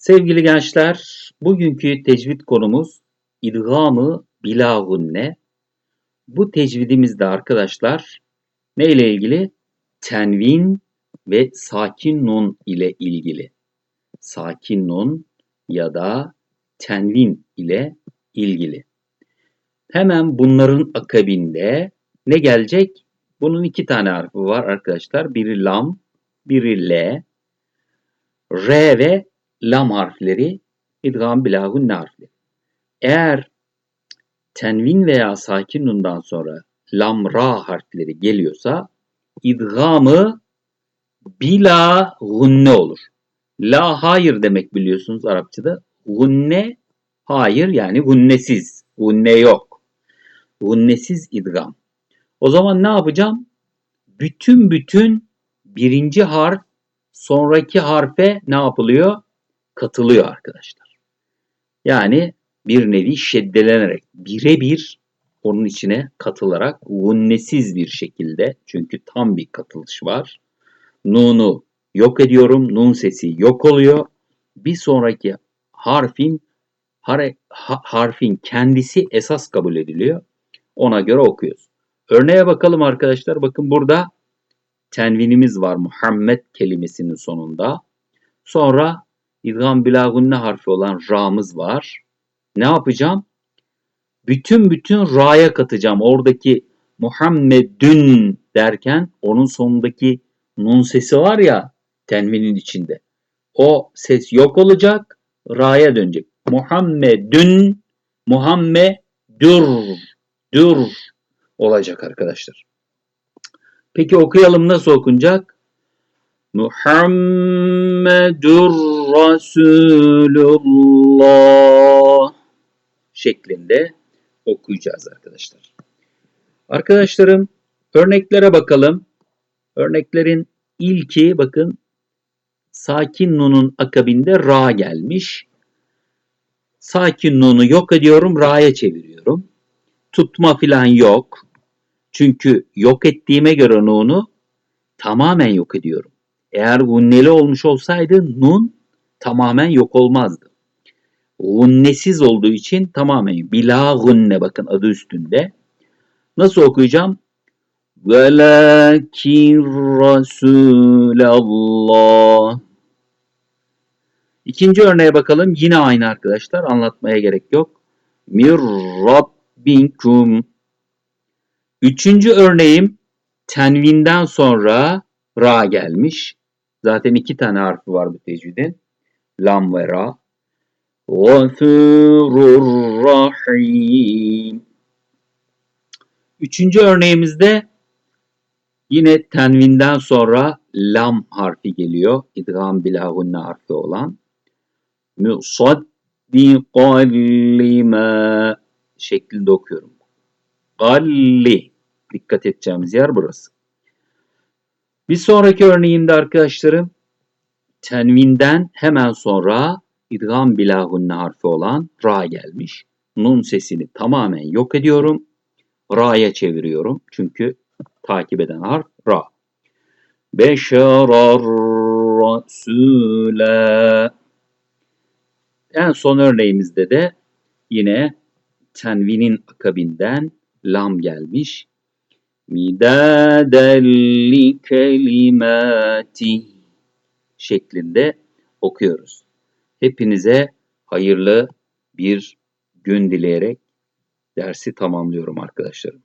Sevgili gençler, bugünkü tecvid konumuz idgamı bilagunne. Bu tecvidimizde arkadaşlar ne ile ilgili? Tenvin ve sakin nun ile ilgili. Sakin nun ya da tenvin ile ilgili. Hemen bunların akabinde ne gelecek? Bunun iki tane harfi var arkadaşlar. Biri lam, biri l. R ve lam harfleri idgam bilagun harfleri. Eğer tenvin veya sakin nundan sonra lam ra harfleri geliyorsa idgamı bila gunne olur. La hayır demek biliyorsunuz Arapçada. Gunne hayır yani gunnesiz. Gunne yok. Gunnesiz idgam. O zaman ne yapacağım? Bütün bütün birinci harf sonraki harfe ne yapılıyor? Katılıyor arkadaşlar. Yani bir nevi şeddelenerek birebir onun içine katılarak gunnesiz bir şekilde çünkü tam bir katılış var. Nun'u yok ediyorum. Nun sesi yok oluyor. Bir sonraki harfin harfin kendisi esas kabul ediliyor. Ona göre okuyoruz. Örneğe bakalım arkadaşlar. Bakın burada tenvinimiz var Muhammed kelimesinin sonunda. Sonra idgam bilagunne harfi olan ra'mız var. Ne yapacağım? Bütün bütün ra'ya katacağım. Oradaki Muhammedün derken onun sonundaki nun sesi var ya tenvinin içinde. O ses yok olacak. Ra'ya dönecek. Muhammedün Muhammedur dur olacak arkadaşlar. Peki okuyalım nasıl okunacak? Muhammedur Resulullah şeklinde okuyacağız arkadaşlar. Arkadaşlarım örneklere bakalım. Örneklerin ilki bakın sakin nunun akabinde ra gelmiş. Sakin nunu yok ediyorum, ra'ya çeviriyorum. Tutma filan yok. Çünkü yok ettiğime göre nunu tamamen yok ediyorum. Eğer gunneli olmuş olsaydı nun tamamen yok olmazdı. Gunnesiz olduğu için tamamen bila gunne bakın adı üstünde. Nasıl okuyacağım? Velakin Resulallah. İkinci örneğe bakalım. Yine aynı arkadaşlar. Anlatmaya gerek yok. Mir Rabbikum. Üçüncü örneğim tenvinden sonra ra gelmiş. Zaten iki tane harfi var bu tecvidin. Lam ve ra. Rahim. Üçüncü örneğimizde yine tenvinden sonra lam harfi geliyor. İdgam bilahunne harfi olan. Musaddiqan lima şeklinde okuyorum. Galli. Dikkat edeceğimiz yer burası. Bir sonraki örneğimde arkadaşlarım tenvinden hemen sonra idgam bilahunne harfi olan ra gelmiş. Nun sesini tamamen yok ediyorum. Ra'ya çeviriyorum. Çünkü takip eden harf ra. Beşerar rasule. En son örneğimizde de yine tenvinin akabinden lam gelmiş. Midadelli kelimati şeklinde okuyoruz. Hepinize hayırlı bir gün dileyerek dersi tamamlıyorum arkadaşlarım.